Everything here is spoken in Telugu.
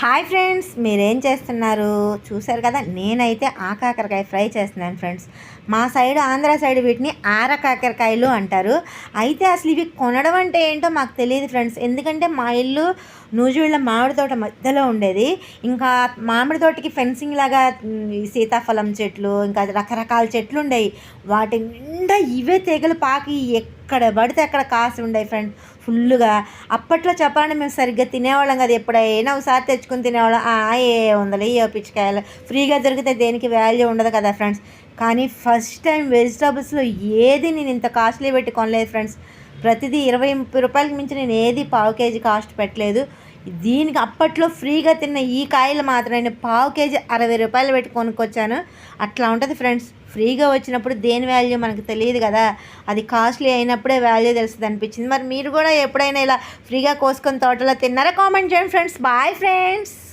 హాయ్ ఫ్రెండ్స్ మీరేం చేస్తున్నారు? చూశారు కదా నేనైతే ఆ కాకరకాయ ఫ్రై చేస్తున్నాను ఫ్రెండ్స్. మా సైడ్ ఆంధ్ర సైడ్ వీటిని ఆర కాకరకాయలు అంటారు. అయితే అసలు ఇవి కొనడం అంటే ఏంటో మాకు తెలియదు ఫ్రెండ్స్. ఎందుకంటే మా ఇల్లు నూజివీళ్ళ మామిడి తోట మధ్యలో ఉండేది. ఇంకా మామిడి తోటకి ఫెన్సింగ్ లాగా సీతాఫలం చెట్లు ఇంకా రకరకాల చెట్లు ఉండేవి. వాటి నిండా ఇవే తెగలు పాకి ఎక్కడ పడితే అక్కడ కాసి ఉండే ఫ్రెండ్ ఫుల్గా అప్పట్లో చెప్పాలంటే మేము సరిగ్గా తినేవాళ్ళం కదా. ఎప్పుడైనా ఒకసారి తెచ్చుకుని తినేవాళ్ళం. "ఆ, ఏ ఉందలే ఏ పిచ్చికాయలు. ఫ్రీగా దొరికితే దేనికి వాల్యూ ఉండదు కదా ఫ్రెండ్స్ కానీ ఫస్ట్ టైం వెజిటబుల్స్లో ఏది నేను ఇంత కాస్ట్లీ పెట్టి కొనలేదు ఫ్రెండ్స్ ప్రతిదీ ఇరవై ముప్పై రూపాయలకి మించి నేను ఏది పావు కేజీ కాస్ట్ పెట్టలేదు. దీనికి అప్పట్లో ఫ్రీగా తిన్న ఈ కాయలు మాత్రం నేను పావు కేజీ అరవై రూపాయలు పెట్టి కొనుక్కొచ్చాను. అట్లా ఉంటుంది ఫ్రెండ్స్ ఫ్రీగా వచ్చినప్పుడు దేని వాల్యూ మనకు తెలియదు కదా. అది కాస్ట్లీ అయినప్పుడే వాల్యూ తెలుస్తుంది అనిపించింది. మరి మీరు కూడా ఎప్పుడైనా ఇలా ఫ్రీగా కోసుకొని తోటలో తిన్నారా? కామెంట్ చేయండి ఫ్రెండ్స్ బాయ్ ఫ్రెండ్స్